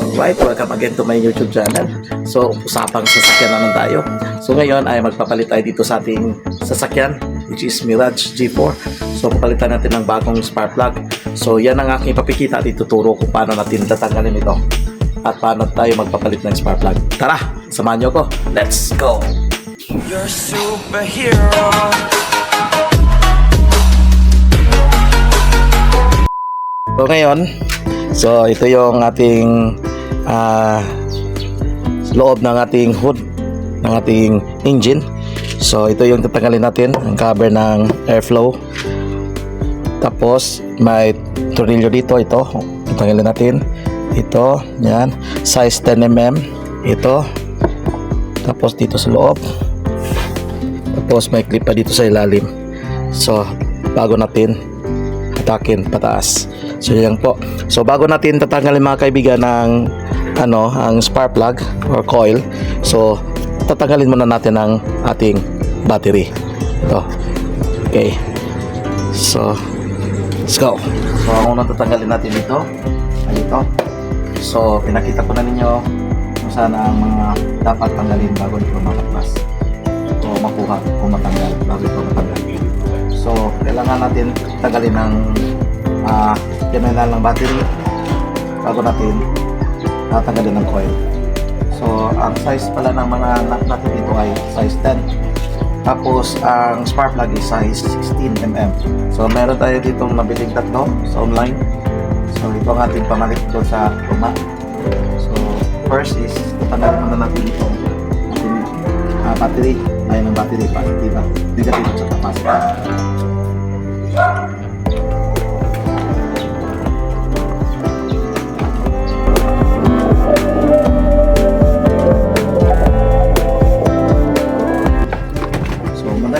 Alright, welcome again to my YouTube channel. So, usapang sasakyan naman tayo. So, ngayon ay magpapalit tayo dito sa ating sasakyan, which is Mirage G4. So, papalitan natin ng bagong spark plug. So, yan ang aking papikita at ituturo kung paano natin tatanggalin ito. At paano tayo magpapalit ng spark plug. Tara, samahan nyo ko. Let's go! You're superhero. So ngayon, so ito yung ating ah, loob ng ating hood ng ating engine. So ito yung tatanggalin natin, ang cover ng airflow. Tapos may tornilyo dito, ito. Tatanggalin natin. Ito, yan. Size 10mm. Ito. Tapos dito sa loob. Tapos may clip pa dito sa ilalim. So, bago natin atakin pataas. So yan po. So bago natin tatanggalin mga kaibigan ng ano, ang spark plug or coil. So tatanggalin muna natin ang ating battery. Ito. Okay. So let's go. So ang unang tatanggalin natin ito ay ito. So pinakita ko na ninyo kung saan ang mga dapat tanggalin bago ito makaplas. O makuha kung matanggal bago ito matanggal. So, kailangan natin tanggalin ng uh, terminal ng battery bago natin tatanggalin ng coil. So, ang size pala ng mga nut natin dito ay size 10. Tapos, ang spark plug is size 16mm. So, meron tayo ditong nabiling tatlo sa online. So, ito ang ating pamalit doon sa luma. So, first is tanggalin muna natin ating ah, battery. Ay, ng battery pa. Diba? Negative sa capacitor.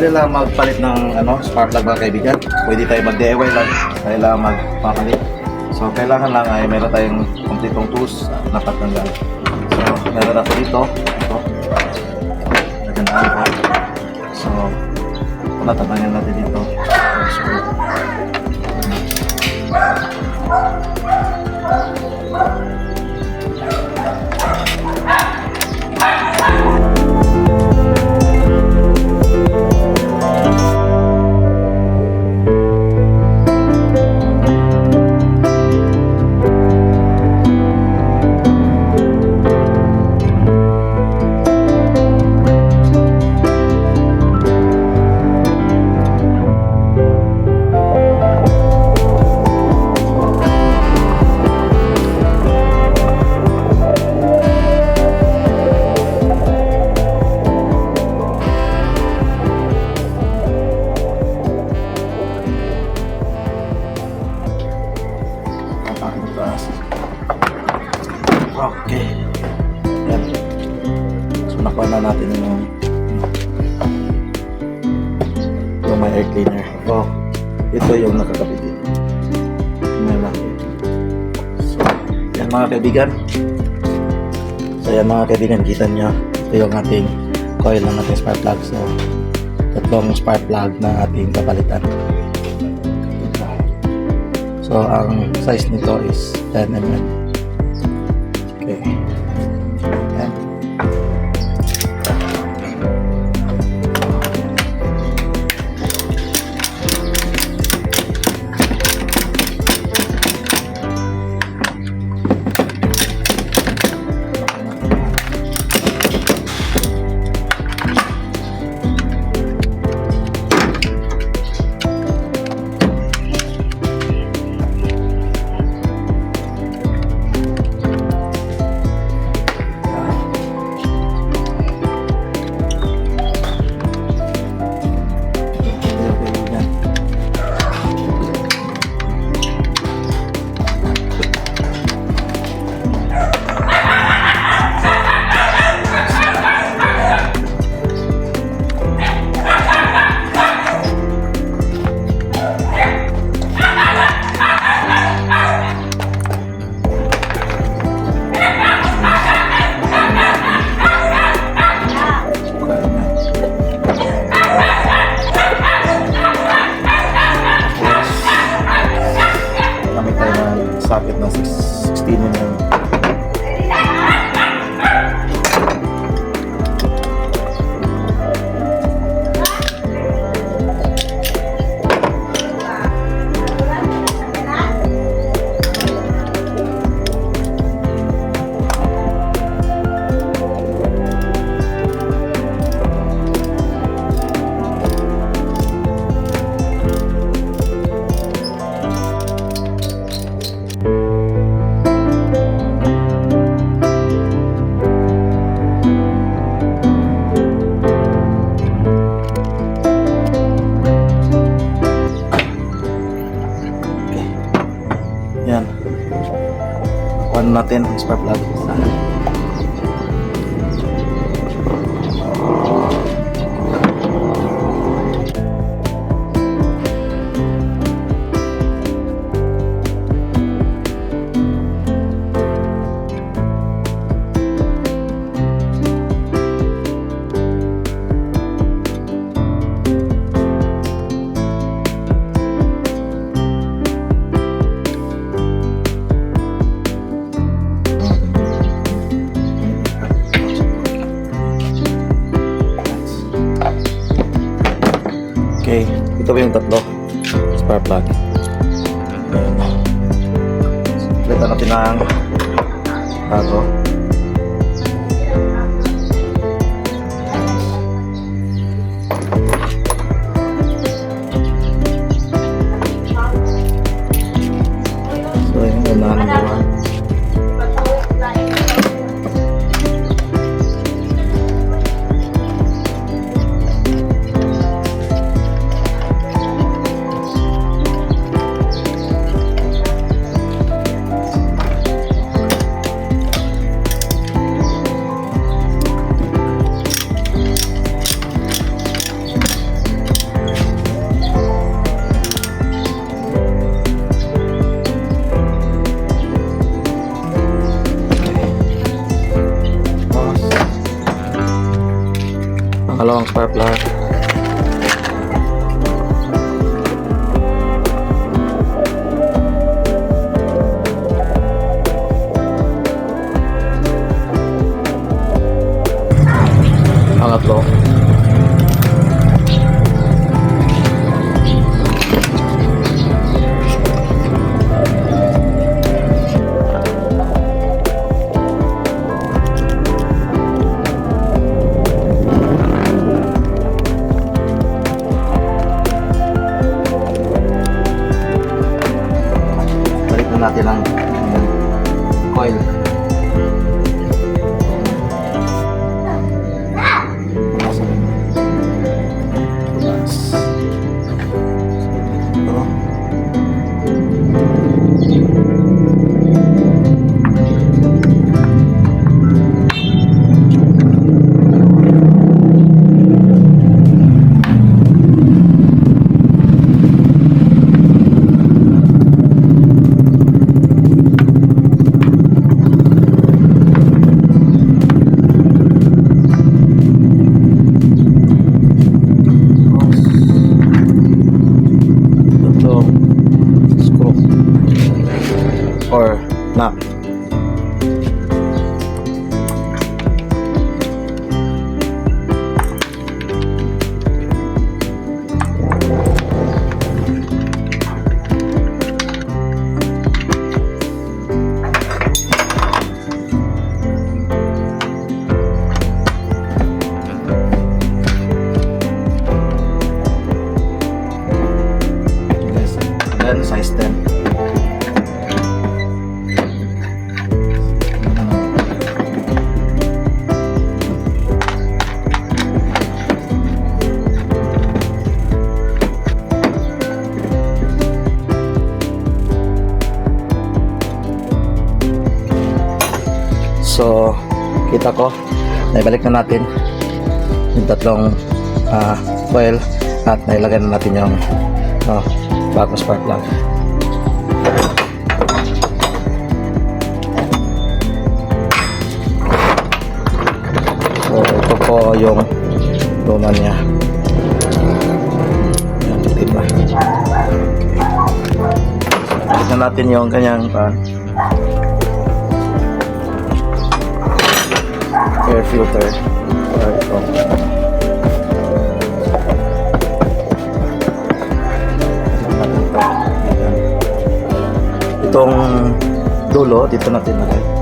Lang magpalit ng ano, spark plug mga kaibigan. Pwede tayo mag-DIY lang. Kailangan magpapalit. So, kailangan lang ay meron tayong kompletong tools na patanggal. So, meron ako dito. Ito. Nagandaan ko. So, una tatanggal natin dito. Okay. Yan. So, nakuha na natin yung yung may air cleaner. Oh, ito yung nakakabit dito. May. So, yan mga kaibigan. So, yan mga kaibigan, kita nyo. Ito yung ating coil ng ating spark plug. So, tatlong spark plug na ating papalitan. So, ang size nito is 10 mm. Okay. Natin ang spark plug. Pangalawang spark plug. Natin ang coil. Kita ko, naibalik na natin yung tatlong ah, coil at nailagay na natin yung oh, bagong spark plug. So, ito po yung luma niya. Yan, diba? Tignan natin yung kanyang ah, air filter. Or ito. Itong dulo, dito natin lagay.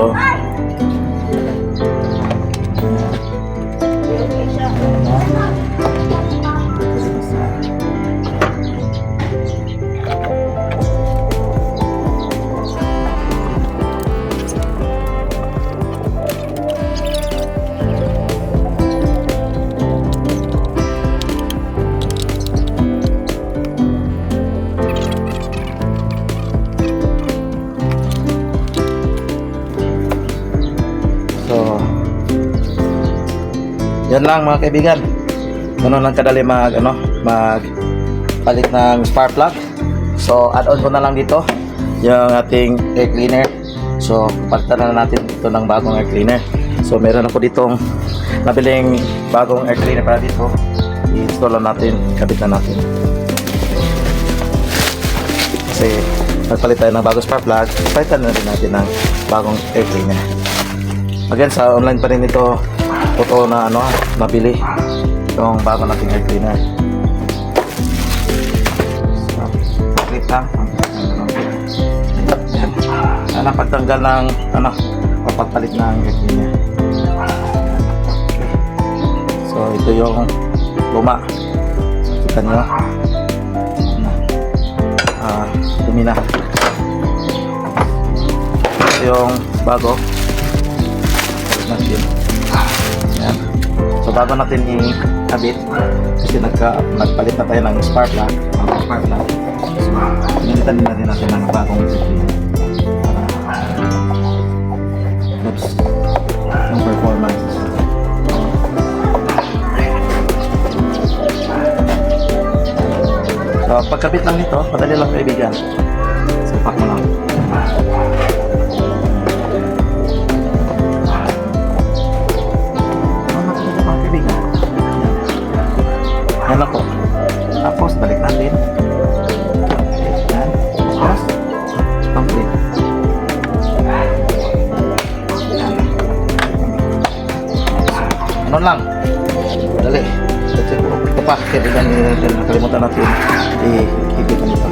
Dito. Yan lang mga kaibigan. Ganun lang kadali mag, ano, mag palit ng spark plug. So, add-on ko na lang dito yung ating air cleaner. So, palitan na natin ito ng bagong air cleaner. So, meron ako ditong nabiling bagong air cleaner para dito. I-install natin, kabit na natin. Kasi, nagpalit tayo ng bagong spark plug, palitan na rin natin ng bagong air cleaner. Again, sa online pa rin ito, totoo na ano, mabili itong bago nating air cleaner. Clip lang. Yan. Sana pagtanggal ng, ano, papagpalit ng air cleaner. So, ito yung luma. Kita nyo. Ah, dumi na. Ito yung bago natin. So bago natin i-kabit kasi nagka, nagpalit na tayo ng spark plug, ng spark plug. So, pinalitan din natin natin ng bagong display oops, yung performance. So pagkabit lang nito, madali lang kaibigan. So pack mo lang. Yan ako. Tapos, balik natin. Yan. Tapos, complete. Ano lang? Dali. Ito, ito pa. Kaibigan, eh, nakalimutan natin. I-ikit mo ito.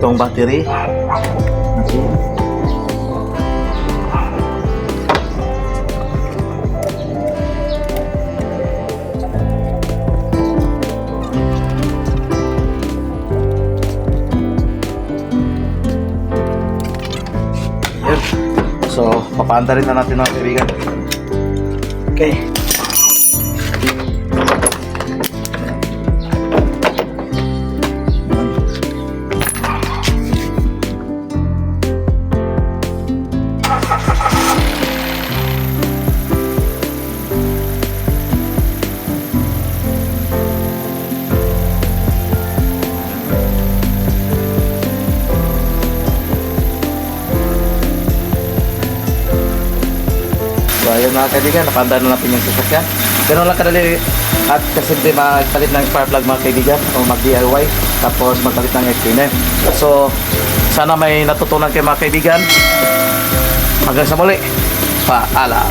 Itong battery. So, papaanda rin na natin mga kaibigan. Okay. Mga kaibigan, napanda na natin yung sasakyan. Ganun lang kadali at kasimple magpalit ng spark plug mga kaibigan o mag-DIY tapos magpalit ng air. So sana may natutunan kayo mga kaibigan. Hanggang sa muli. Paalam.